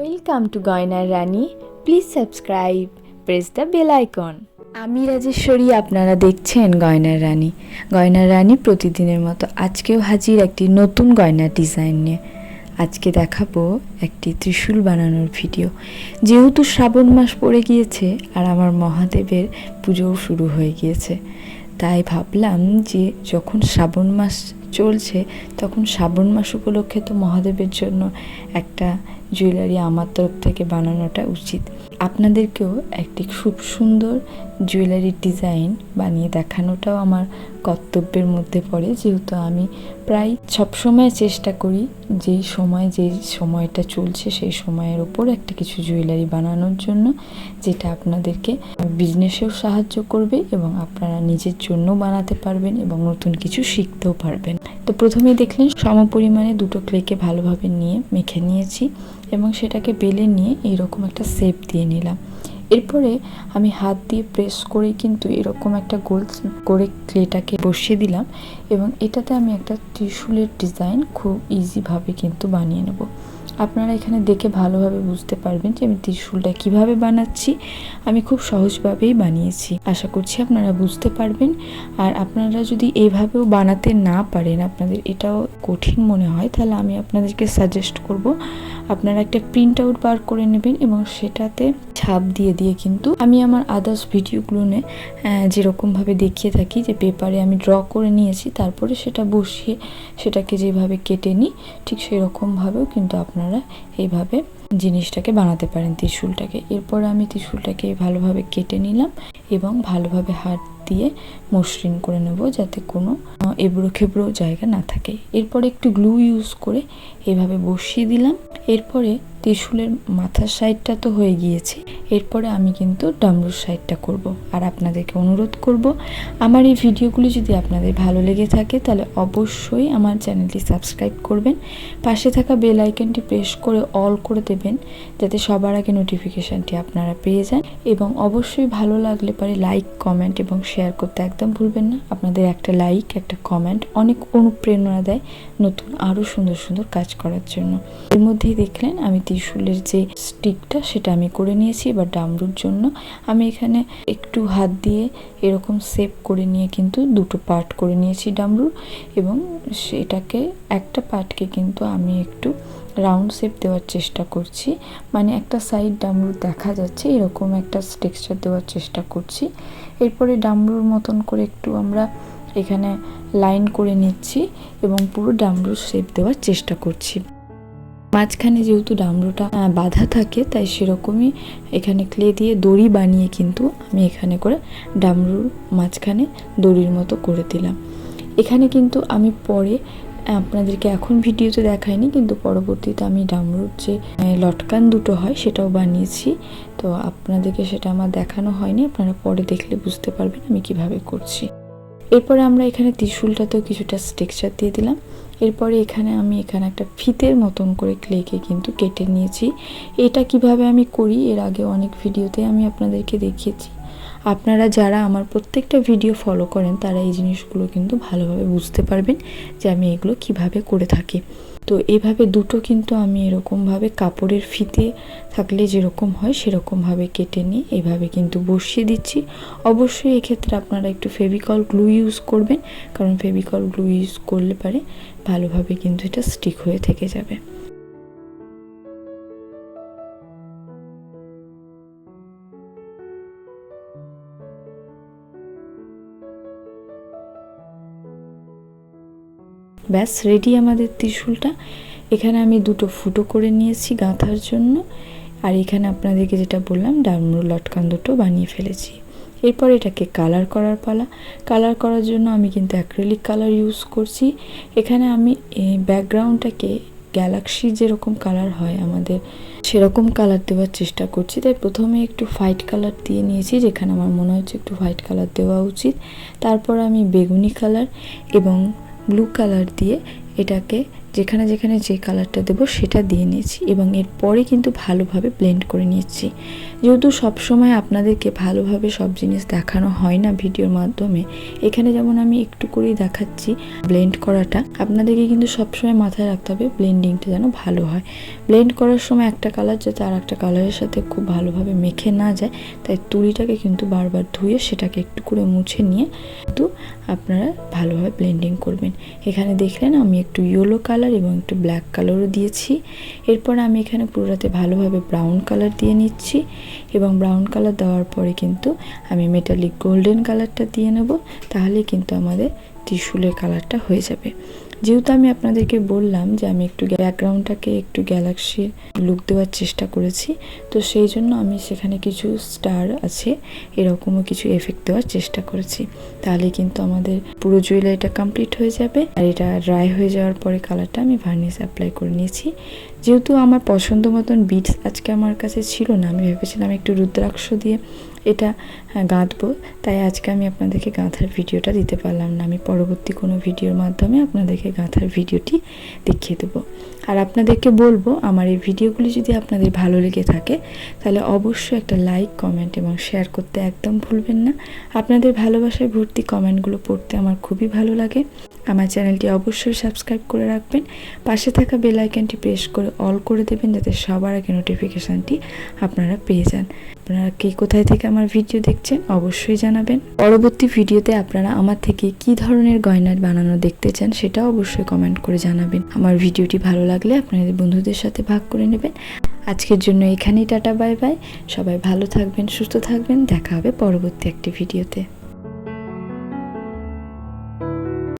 Welcome to গয়নার রানী please subscribe press the bell icon আমি রাজেশ্বরী, আপনারা দেখছেন গয়নার রানী গয়নার রানী প্রতিদিনের মতো আজকেও হাজির একটি নতুন গয়নার ডিজাইন নিয়ে। আজকে দেখাবো একটি ত্রিশূল বানানোর ভিডিও যেহেতু শ্রাবণ মাস পড়ে গিয়েছে আর আমার মহাদেবের পুজোও শুরু হয়ে গিয়েছে। তাই ভাবলাম যে যখন শ্রাবণ মাস চলছে, তখন শ্রাবণ মাস উপলক্ষে তো মহাদেবের জন্য একটা জুয়েলারি আমার তরফ থেকে বানানোটা উচিত। আপনাদেরকেও একটি খুব সুন্দর জুয়েলারির ডিজাইন বানিয়ে দেখানোটাও আমার কর্তব্যের মধ্যে পড়ে। যেহেতু আমি প্রায় সবসময় চেষ্টা করি যেই সময় যেই সময়টা চলছে সেই সময়ের ওপর একটা কিছু জুয়েলারি বানানোর জন্য, যেটা আপনাদেরকে বিজনেসেও সাহায্য করবে এবং আপনারা নিজের জন্য বানাতে পারবেন এবং নতুন কিছু শিখতেও পারবেন। তো প্রথমেই দেখলেন, সম পরিমাণে দুটো ক্লেকে ভালোভাবে নিয়ে মেখে নিয়েছি। এবং সেটাকে বেলে নিয়ে এইরকম একটা শেপ দিয়ে নিলাম। এরপরে আমি হাত দিয়ে প্রেস করে কিন্তু এরকম একটা গোল করে ক্লেটাকে বসিয়ে দিলাম এবং এটাতে আমি একটা ত্রিশুলের ডিজাইন খুব ইজিভাবে কিন্তু বানিয়ে নেব। আপনারা এখানে দেখে ভালোভাবে বুঝতে পারবেন যে আমি ত্রিশুলটা কীভাবে বানাচ্ছি। আমি খুব সহজভাবেই বানিয়েছি। আশা করছি আপনারা বুঝতে পারবেন। আর আপনারা যদি এভাবেও বানাতে না পারেন, আপনাদের এটাও কঠিন মনে হয়, তাহলে আমি আপনাদেরকে সাজেস্ট করব, আপনারা একটা প্রিন্ট আউট বার করে নেবেন এবং সেটাতে ছাপ দিয়ে দিয়ে কিন্তু আমি আমার আদার্স ভিডিওগুলোনে যেরকমভাবে দেখিয়ে থাকি যে পেপারে আমি ড্র করে নিয়েছি, তারপরে সেটা বসিয়ে সেটাকে যেভাবে কেটে নিই, ঠিক সেই রকমভাবেও কিন্তু আপনারা এইভাবে জিনিসটাকে বানাতে পারেন ত্রিশুলটাকে। এরপরে আমি ত্রিশুলটাকে ভালোভাবে কেটে নিলাম এবং ভালোভাবে হাত দিয়ে মসৃণ করে নেব যাতে কোনো এবড়ো খেবড়ো জায়গা না থাকে। এরপরে একটু গ্লু ইউজ করে এভাবে বসিয়ে দিলাম। এরপরে ত্রিশূলের মাথার সাইডটা তো হয়ে গিয়েছে। এরপরে আমি কিন্তু ডামরুর সাইডটা করব। আর আপনাদেরকে অনুরোধ করব, আমার এই ভিডিওগুলি যদি আপনাদের ভালো লেগে থাকে, তাহলে অবশ্যই আমার চ্যানেলটি সাবস্ক্রাইব করবেন। পাশে থাকা বেল আইকনটি প্রেস করে অল করে দেবেন, যাতে সবার আগে নোটিফিকেশানটি আপনারা পেয়ে যান। এবং অবশ্যই ভালো লাগলে পারে লাইক কমেন্ট এবং শেয়ার করতে একদম ভুলবেন না। আপনাদের একটা লাইক একটা কমেন্ট অনেক অনুপ্রেরণা দেয় নতুন আরও সুন্দর সুন্দর কাজ করার জন্য। এর মধ্যেই দেখলেন আমি ত্রিশূলের যে স্টিকটা সেটা আমি করে নিয়েছি বা ডামরুর জন্য। আমি এখানে একটু হাত দিয়ে এরকম সেপ করে নিয়ে কিন্তু দুটো পার্ট করে নিয়েছি ডামরুর এবং সেটাকে একটা পার্টকে কিন্তু আমি একটু রাউন্ড শেপ দেওয়ার চেষ্টা করছি। মানে একটা সাইড ডামরুর দেখা যাচ্ছে, এরকম একটা টেক্সচার দেওয়ার চেষ্টা করছি। এরপরে ডামরুর মতন করে একটু আমরা এখানে লাইন করে নিচ্ছি এবং পুরো ডামরুর শেপ দেওয়ার চেষ্টা করছি। মাঝখানে যেহেতু ডামরুটা বাঁধা থাকে, তাই সেরকমই এখানে ক্লে দিয়ে দড়ি বানিয়ে কিন্তু আমি এখানে করে ডামরুর মাঝখানে দড়ির মতো করে দিলাম। এখানে কিন্তু আমি পরে আপনাদেরকে এখন ভিডিওতে দেখাইনি, কিন্তু পরবর্তীতে আমি ডামরুর যে লটকান দুটো হয় সেটাও বানিয়েছি। তো আপনাদেরকে সেটা আমার দেখানো হয়নি, আপনারা পরে দেখলে বুঝতে পারবেন আমি কীভাবে করছি। এরপরে আমরা এখানে ত্রিশুলটাতেও কিছুটা স্টেকচার দিয়ে দিলাম। এরপরে এখানে আমি এখানে একটা ফিতের মতন করে ক্লেকে কিন্তু কেটে নিয়েছি। এটা কীভাবে আমি করি, এর আগে অনেক ভিডিওতে আমি আপনাদেরকে দেখিয়েছি। আপনারা যারা আমার প্রত্যেকটা ভিডিও ফলো করেন, তারা এই জিনিসগুলো কিন্তু ভালোভাবে বুঝতে পারবেন যে আমি এগুলো কীভাবে করে থাকি। তো এভাবে দুটো কিন্তু আমি এরকমভাবে কাপড়ের ফিতে থাকলে যেরকম হয় সেরকমভাবে কেটে নিয়ে এভাবে কিন্তু বসিয়ে দিচ্ছি। অবশ্যই এক্ষেত্রে আপনারা একটু ফেভিকল গ্লু ইউজ করবেন, কারণ ফেভিকল গ্লু ইউজ করলে পারে ভালোভাবে কিন্তু এটা স্টিক হয়ে থেকে যাবে। ব্যাস রেডি আমাদের ত্রিশূলটা। এখানে আমি দুটো ফুটো করে নিয়েছি গাঁথার জন্য। আর এখানে আপনাদেরকে যেটা বললাম ডামরু লটকান দুটো বানিয়ে ফেলেছি। এরপর এটাকে কালার করার পালা। কালার করার জন্য আমি কিন্তু অ্যাক্রেলিক কালার ইউজ করছি। এখানে আমি ব্যাকগ্রাউন্ডটাকে গ্যালাক্সি যেরকম কালার হয় আমাদের, সেরকম কালার দেওয়ার চেষ্টা করছি। তাই প্রথমে একটু হোয়াইট কালার দিয়ে নিয়েছি, যেখানে আমার মনে হচ্ছে একটু হোয়াইট কালার দেওয়া উচিত। তারপর আমি বেগুনি কালার এবং ব্লু কালার দিয়ে এটাকে যেখানে যেখানে যে কালারটা দেবো সেটা দিয়ে নিয়েছি এবং এরপরে কিন্তু ভালোভাবে ব্লেন্ড করে নিয়েছি। যেহেতু সবসময় আপনাদেরকে ভালোভাবে সব জিনিস দেখানো হয় না ভিডিওর মাধ্যমে, এখানে যেমন আমি একটু করেই দেখাচ্ছি ব্লেন্ড করাটা, আপনাদেরকে কিন্তু সবসময় মাথায় রাখতে হবে ব্লেন্ডিংটা যেন ভালো হয়। ব্লেন্ড করার সময় একটা কালার যাতে আর একটা কালারের সাথে খুব ভালোভাবে মেখে না যায়, তাই তুলিটাকে কিন্তু বারবার ধুয়ে সেটাকে একটু করে মুছে নিয়ে কিন্তু আপনারা ভালোভাবে ব্লেন্ডিং করবেন। এখানে দেখলেন আমি একটু ইয়েলো কালার এবং একটু ব্ল্যাক কালারও দিয়েছি। এরপর আমি এখানে পুরোটাতে ভালোভাবে ব্রাউন কালার দিয়ে নিচ্ছি এবং ব্রাউন কালার দেওয়ার পরে কিন্তু আমি মেটালিক গোল্ডেন কালারটা দিয়ে নেব। তাহলে কিন্তু আমাদের ত্রিশুলের কালারটা হয়ে যাবে। যেহেতু আমি আপনাদেরকে বললাম যে আমি একটু ব্যাকগ্রাউন্ডটাকে একটু গ্যালাক্সি লুক দেওয়ার চেষ্টা করেছি, তো সেই জন্য আমি সেখানে কিছু স্টার আছে, এরকমও কিছু এফেক্ট দেওয়ার চেষ্টা করেছি। তাহলে কিন্তু আমাদের পুরো জুয়েলারিটা কমপ্লিট হয়ে যাবে আর এটা ড্রাই হয়ে যাওয়ার পরে কালারটা আমি ভার্নিশ অ্যাপ্লাই করে নিয়েছি। যেহেতু আমার পছন্দ মতন বিটস আজকে আমার কাছে ছিল না, আমি ভেবেছিলাম একটু রুদ্রাক্ষ দিয়ে এটা হ্যাঁ, গাঁথবো। তাই আজকে আমি আপনাদেরকে গাঁথার ভিডিওটা দিতে পারলাম না। আমি পরবর্তী কোনো ভিডিওর মাধ্যমে আপনাদেরকে গাঁথার ভিডিওটি দেখিয়ে দেবো। আর আপনাদেরকে বলব, আমার এই ভিডিওগুলি যদি আপনাদের ভালো লেগে থাকে, তাহলে অবশ্যই একটা লাইক কমেন্ট এবং শেয়ার করতে একদম ভুলবেন না। আপনাদের ভালোবাসায় ভর্তি কমেন্টগুলো পড়তে আমার খুবই ভালো লাগে। আমার চ্যানেলটি অবশ্যই সাবস্ক্রাইব করে রাখবেন। পাশে থাকা বেল আইকনটি প্রেস করে অল করে দেবেন, যাতে সবার আগে নোটিফিকেশানটি আপনারা পেয়ে যান। আপনারা কে কোথায় থেকে আমার ভিডিও দেখছেন, অবশ্যই জানাবেন। পরবর্তী ভিডিওতে আপনারা আমার থেকে কি ধরনের গয়নার বানানো দেখতে চান, সেটাও অবশ্যই কমেন্ট করে জানাবেন। আমার ভিডিওটি ভালো লাগলে আপনাদের বন্ধুদের সাথে ভাগ করে নেবেন। আজকের জন্য এখানেই টাটা, বাই বাই। সবাই ভালো থাকবেন, সুস্থ থাকবেন। দেখা হবে পরবর্তী একটি ভিডিওতে।